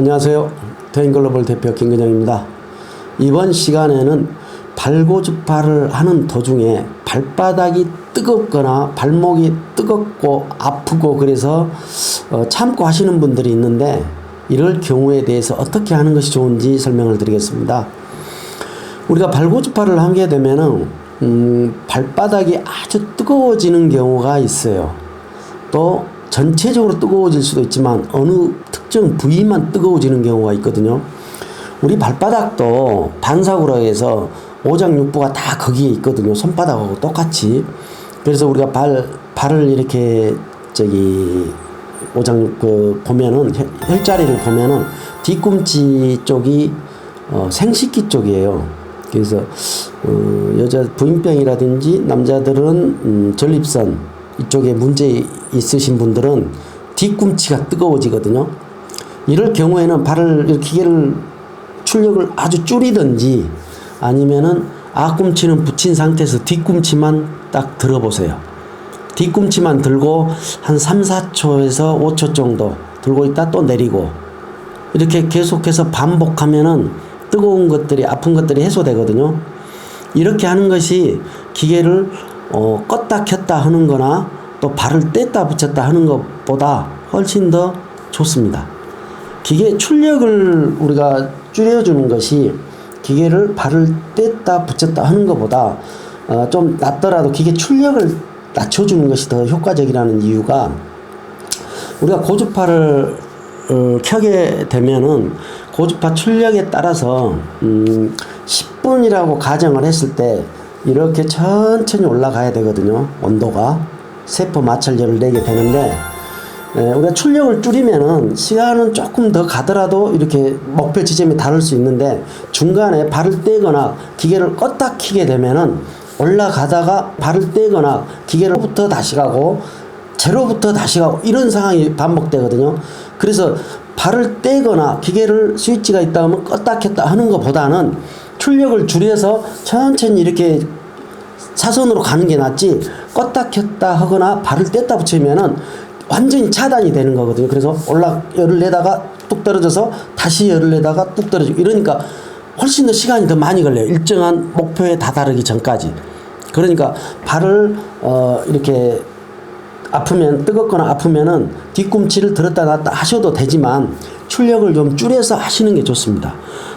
안녕하세요. 대인글로벌 대표 김근영입니다. 이번 시간에는 발고주파를 하는 도중에 발바닥이 뜨겁거나 발목이 뜨겁고 아프고 그래서 어, 참고 하시는 분들이 있는데 이럴 경우에 대해서 어떻게 하는 것이 좋은지 설명을 드리겠습니다. 우리가 발고주파를 하게 되면은 음, 발바닥이 아주 뜨거워지는 경우가 있어요. 또 전체적으로 뜨거워질 수도 있지만 어느 특정 부위만 뜨거워지는 경우가 있거든요. 우리 발바닥도 반사구로 해서 오장육부가 다 거기에 있거든요. 손바닥하고 똑같이. 그래서 우리가 발 발을 이렇게 저기 오장 그 보면은 혈- 혈자리를 보면은 뒤꿈치 쪽이 어, 생식기 쪽이에요. 그래서 어, 여자 부인병이라든지 남자들은 음, 전립선 이쪽에 문제 있으신 분들은 뒤꿈치가 뜨거워지거든요. 이럴 경우에는 발을 기계를 출력을 아주 줄이든지 아니면은 앞꿈치는 붙인 상태에서 뒤꿈치만 딱 들어보세요. 뒤꿈치만 들고 한 3, 4초에서 5초 정도 들고 있다 또 내리고 이렇게 계속해서 반복하면은 뜨거운 것들이 아픈 것들이 해소되거든요. 이렇게 하는 것이 기계를 어, 껐다 켰다 하는 거나 또 발을 뗐다 붙였다 하는 것보다 훨씬 더 좋습니다. 기계 출력을 우리가 줄여주는 것이 기계를 발을 뗐다 붙였다 하는 것보다 어, 좀 낫더라도 기계 출력을 낮춰주는 것이 더 효과적이라는 이유가 우리가 고주파를 어, 켜게 되면은 고주파 출력에 따라서 음, 10분이라고 가정을 했을 때 이렇게 천천히 올라가야 되거든요. 온도가 세포 마찰열을 내게 되는데 에, 우리가 출력을 줄이면은 시간은 조금 더 가더라도 이렇게 목표 지점에 다를 수 있는데 중간에 발을 떼거나 기계를 껐다 키게 되면은 올라가다가 발을 떼거나 기계로부터 다시 가고 제로부터 다시 가고 이런 상황이 반복되거든요. 그래서 발을 떼거나 기계를 스위치가 있다 하면 껐다 켰다 하는 것보다는 출력을 줄여서 천천히 이렇게 사선으로 가는 게 낫지 껐다 켰다 하거나 발을 뗐다 붙이면은 완전히 차단이 되는 거거든요. 그래서 올라 열을 내다가 뚝 떨어져서 다시 열을 내다가 뚝 떨어지고 이러니까 훨씬 더 시간이 더 많이 걸려요. 일정한 목표에 다다르기 전까지. 그러니까 발을 어 이렇게 아프면 뜨겁거나 아프면은 뒤꿈치를 들었다 놨다 하셔도 되지만 출력을 좀 줄여서 하시는 게 좋습니다.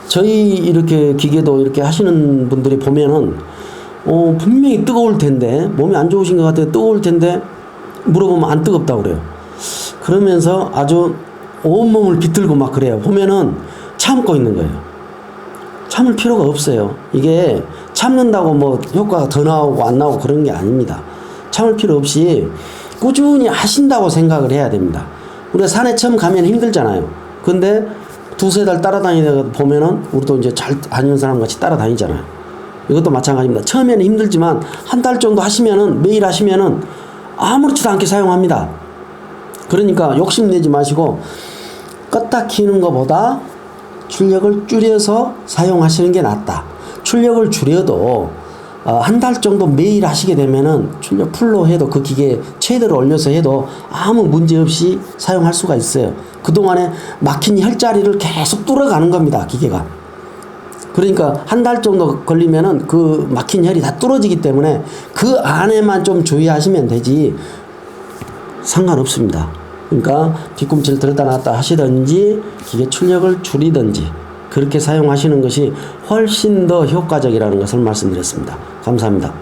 저희 이렇게 기계도 이렇게 하시는 분들이 보면은 어 분명히 뜨거울 텐데 몸이 안 좋으신 것 같아요. 뜨거울 텐데 물어보면 안 뜨겁다 그래요. 그러면서 아주 온몸을 비틀고 막 그래요. 보면은 참고 있는 거예요. 참을 필요가 없어요. 이게 참는다고 뭐 효과가 더 나오고 안 나오고 그런 게 아닙니다. 참을 필요 없이 꾸준히 하신다고 생각을 해야 됩니다. 우리가 산에 처음 가면 힘들잖아요. 근데 두세 달 따라다니다가 보면은 우리도 이제 잘 다니는 사람 같이 따라다니잖아요. 이것도 마찬가지입니다. 처음에는 힘들지만 한 달 정도 하시면은 매일 하시면은 아무렇지도 않게 사용합니다. 그러니까 욕심내지 마시고 껐다 키는 것보다 출력을 줄여서 사용하시는 게 낫다. 출력을 줄여도 어, 한달 정도 매일 하시게 되면은 출력 풀로 해도 그 기계 최대로 올려서 해도 아무 문제 없이 사용할 수가 있어요. 그동안에 막힌 혈자리를 계속 뚫어가는 겁니다. 기계가. 그러니까 한 달 정도 걸리면은 그 막힌 혈이 다 뚫어지기 때문에 그 안에만 좀 주의하시면 되지 상관없습니다. 그러니까 뒤꿈치를 들었다 놨다 하시든지 기계 출력을 줄이든지 그렇게 사용하시는 것이 훨씬 더 효과적이라는 것을 말씀드렸습니다. 감사합니다.